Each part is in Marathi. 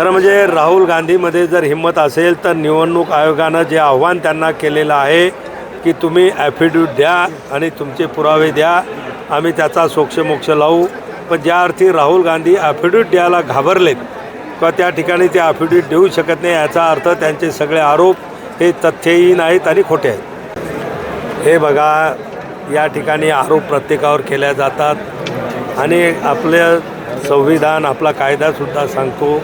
खरं म्हणजे राहुल गांधीमध्ये जर हिंमत असेल तर निवडणूक आयोगानं जे आव्हान त्यांना केलेलं आहे की तुम्ही ॲफिडेविट द्या आणि तुमचे पुरावे द्या आम्ही त्याचा सोक्षमोक्ष लावू. पण ज्या अर्थी राहुल गांधी ॲफिडेविट द्यायला घाबरलेत किंवा त्या ठिकाणी ते ॲफिडेविट देऊ शकत नाही याचा अर्थ त्यांचे सगळे आरोप हे तथ्यहीन आहेत आणि खोटे आहेत. हे बघा या ठिकाणी आरोप प्रत्येकावर केल्या जातात आणि आपलं संविधान आपला कायदासुद्धा सांगतो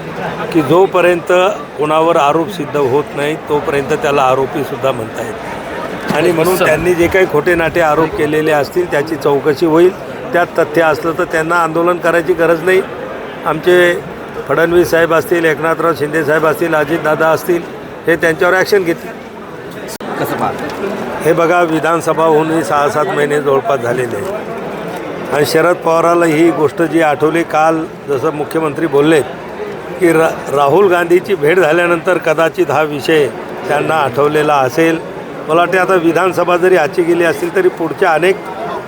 की जोपर्यंत कोणावर आरोप सिद्ध होत नाही तोपर्यंत त्याला आरोपीसुद्धा म्हणता येत आणि म्हणून त्यांनी जे काही खोटे नाटे आरोप केलेले असतील त्याची चौकशी होईल. त्यात तथ्य असलं तर त्यांना आंदोलन करायची गरज नाही. आमचे फडणवीस साहेब असतील एकनाथराव शिंदे साहेब असतील अजितदादा असतील हे त्यांच्यावर ॲक्शन घेतील. कसं हे बघा विधानसभा होऊनही सहा सात महिने जवळपास झालेले आहे आणि शरद पवाराला ही गोष्ट जी आठवली काल जसं मुख्यमंत्री बोलले की रा राहुल गांधीची भेट झाल्यानंतर कदाचित हा विषय त्यांना आठवलेला असेल. मला वाटते आता विधानसभा जरी आजची गेली असतील तरी पुढच्या अनेक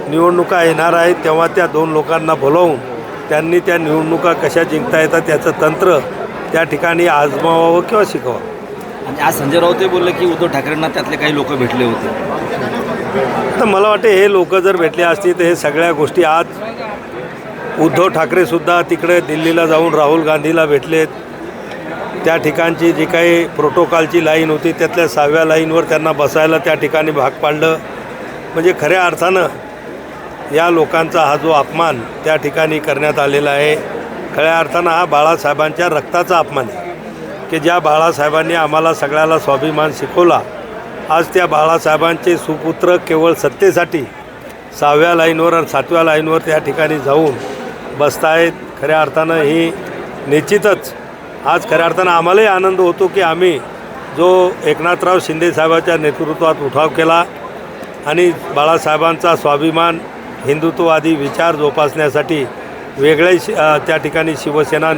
निवडणुका येणार आहेत. तेव्हा त्या दोन लोकांना बोलावून त्यांनी त्या निवडणुका कशा जिंकता येतात त्याचं तंत्र त्या ठिकाणी आजमावावं किंवा शिकवावं? आणि आज संजय राऊत बोलले की उद्धव ठाकरेंना त्यातले काही लोक भेटले होते. तर मला वाटते हे लोक जर भेटले असतील तर हे सगळ्या गोष्टी आज उद्धव ठाकरेसुद्धा तिकडे दिल्लीला जाऊन राहुल गांधीला भेटलेत. त्या ठिकाणची जी काही प्रोटोकॉलची लाईन होती त्यातल्या सहाव्या लाईनवर त्यांना बसायला त्या ठिकाणी भाग पाडलं. म्हणजे खऱ्या अर्थानं या लोकांचा हा जो अपमान त्या ठिकाणी करण्यात आलेला आहे खऱ्या अर्थानं हा बाळासाहेबांच्या रक्ताचा अपमान आहे. की ज्या बाळासाहेबांनी आम्हाला सगळ्याला स्वाभिमान शिकवला आज त्या बाळासाहेबांचे सुपुत्र केवळ सत्तेसाठी सहाव्या लाईनवर आणि सातव्या लाईनवर त्या ठिकाणी जाऊन बसतायत. खऱ्या अर्थानं ही निश्चितच आज खऱ्या अर्थानं आम्हालाही आनंद होतो की आम्ही जो एकनाथराव शिंदेसाहेबाच्या नेतृत्वात उठाव केला आणि बाळासाहेबांचा स्वाभिमान हिंदुत्ववादी विचार जोपासण्यासाठी वेगळे शि त्या ठिकाणी शिवसेना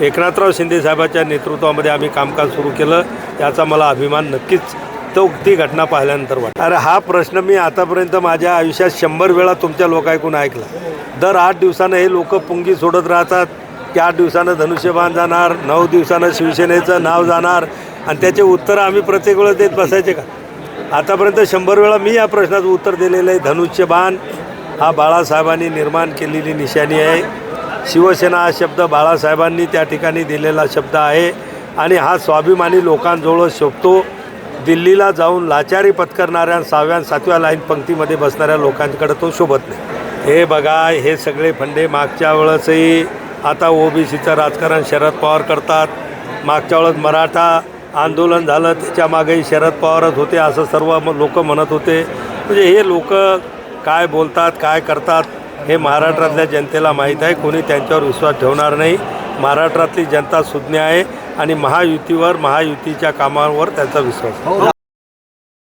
एकनाथराव शिंदेसाहेबाच्या नेतृत्वामध्ये आम्ही कामकाज सुरू केलं. याचा मला अभिमान नक्कीच तो ती घटना पाहिल्यानंतर वाटत अरे हा प्रश्न मी आतापर्यंत माझ्या आयुष्यात शंभर वेळा तुमच्या लोक ऐकून ऐकला. दर आठ दिवसानं हे लोक पुंगी सोडत राहतात. की आठ दिवसानं धनुष्यबाण जाणार नऊ दिवसानं शिवसेनेचं नाव जाणार. आणि त्याचे उत्तर आम्ही प्रत्येक वेळा देत बसायचे का? आतापर्यंत शंभर वेळा मी या प्रश्नाचं उत्तर दिलेलं आहे. धनुष्यबाण हा बाळासाहेबांनी निर्माण केलेली निशाणी आहे. शिवसेना हा शब्द बाळासाहेबांनी त्या ठिकाणी दिलेला शब्द आहे. आणि हा स्वाभिमानी लोकांजवळ शोभतो. दिल्लीला जाऊन लाचारी पत्करणाऱ्या सहाव्या सातव्या लाईन पंक्तीमध्ये बसणाऱ्या लोकांकडे तो शोभत नाही. हे बघा हे सगळे फंडे मागच्या वेळेसही आता ओबीसीचं राजकारण शरद पवार करतात. मागच्या वेळेस मराठा आंदोलन झालं त्याच्या मागेही शरद पवारच होते असं सर्व लोक म्हणत होते. म्हणजे हे लोक काय बोलतात काय करतात हे महाराष्ट्रातल्या जनतेला माहीत आहे. कोणी त्यांच्यावर विश्वास ठेवणार नाही. महाराष्ट्रातली जनता सुज्ञ आहे. आणि महायुतीवर महायुतीच्या कामावर त्यांचा विश्वास.